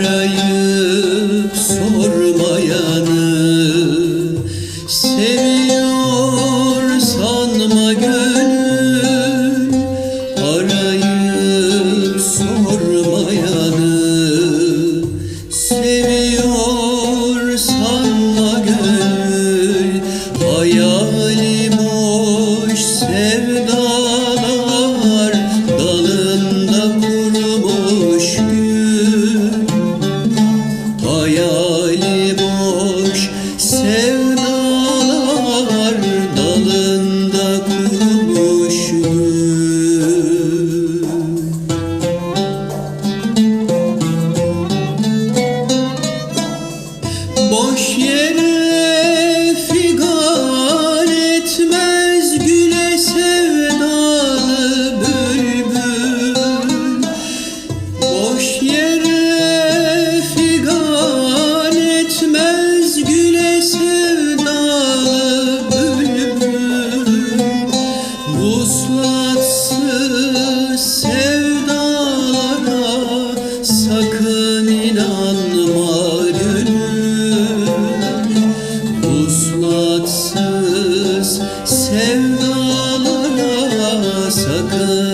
arayıp sormayanı Seviyor sanma gönül. Arayıp sormayanı Seviyor seu 哥哥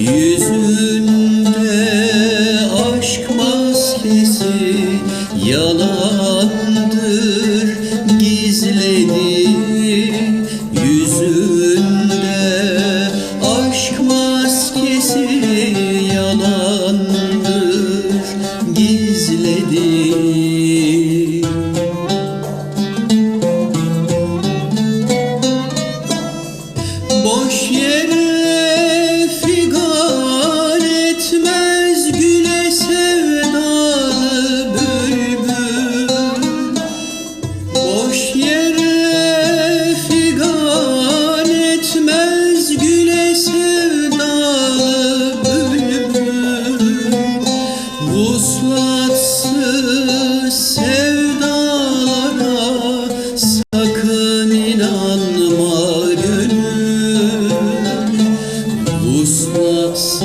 You Usmaksız